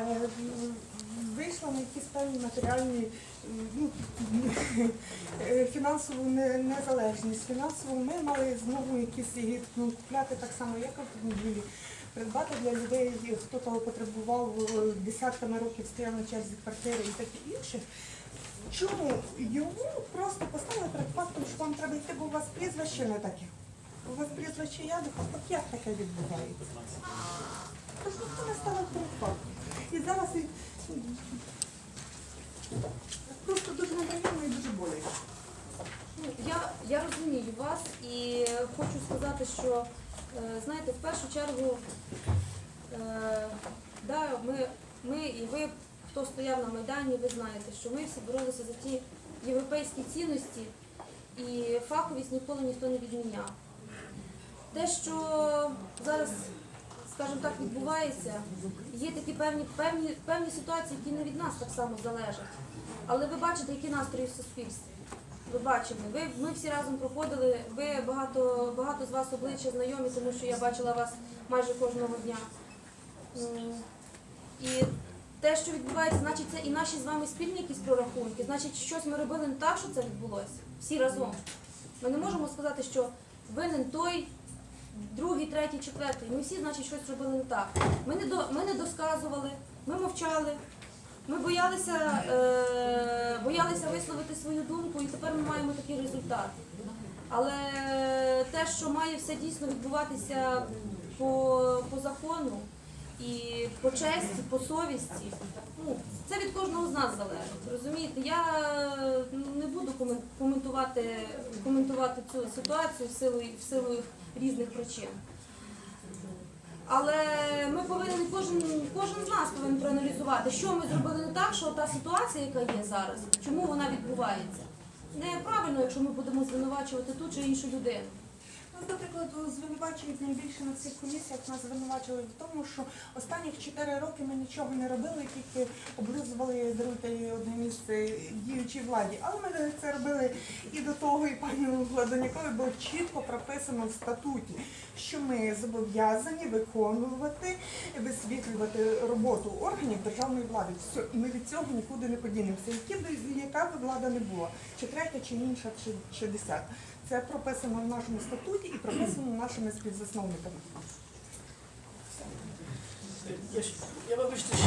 Е, Вийшла на якісь певні матеріальні ну, е, фінансову незалежність. Фінансово ми мали знову якісь ну, купляти так само, як автомобілі, придбати для людей, хто того потребував десятками років стояв на черзі квартири і таке інше. Чому йому просто поставили перед фактом, що вам треба йти, бо у вас прізвище не таке. У вас прізвище Ядуха, от як таке відбувається? Тож ніхто не ставив перед фактом. І зараз просто дуже неприємно і дуже боляче. Ну, я, розумію вас і хочу сказати, що е, знаєте, в першу чергу, е, ми, ми і ви, хто стояв на Майдані, ви знаєте, що ми всі боролися за ті європейські цінності, і фаховість ніколи ніхто не відміняв. Те, що зараз, скажімо так, відбувається, є такі певні, певні, певні ситуації, які не від нас так само залежать. Але ви бачите, які настрої в суспільстві. Ви бачили, ви ми всі разом проходили. Ви багато багато з вас обличчя знайомі, тому що я бачила вас майже кожного дня. І те, що відбувається, значить, це і наші з вами спільні якісь прорахунки. Значить, щось ми робили не так, що це відбулося. Всі разом. Ми не можемо сказати, що винен той, другий, третій, четвертий. Ми всі, значить, щось робили не так. Ми не до ми не досказували, ми мовчали. Ми боялися, е, боялися висловити свою думку, і тепер ми маємо такий результат. Але те, що має все дійсно відбуватися по, по закону і по честі, по совісті, ну, це від кожного з нас залежить. Розумієте, я не буду коментувати, коментувати цю ситуацію в силу, в силу різних причин. Але ми повинні кожен, кожен з нас повинен проаналізувати, що ми зробили не так, що та ситуація, яка є зараз, чому вона відбувається. Неправильно, якщо ми будемо звинувачувати ту чи іншу людину. Нас, наприклад, звинувачують найбільше на цих комісіях, нас звинувачили в тому, що останніх 4 роки ми нічого не робили, тільки облизували даруйте одне місце діючій владі. Але ми це робили і до того, і пану Гладонякові було чітко прописано в статуті, що ми зобов'язані виконувати, висвітлювати роботу органів державної влади. Все, і ми від цього нікуди не подінемося. Які б яка б влада не була, чи третя, чи інша, чи, чи десята. Це прописано в нашому статуті і прописано нашими співзасновниками. Я, вибачте, що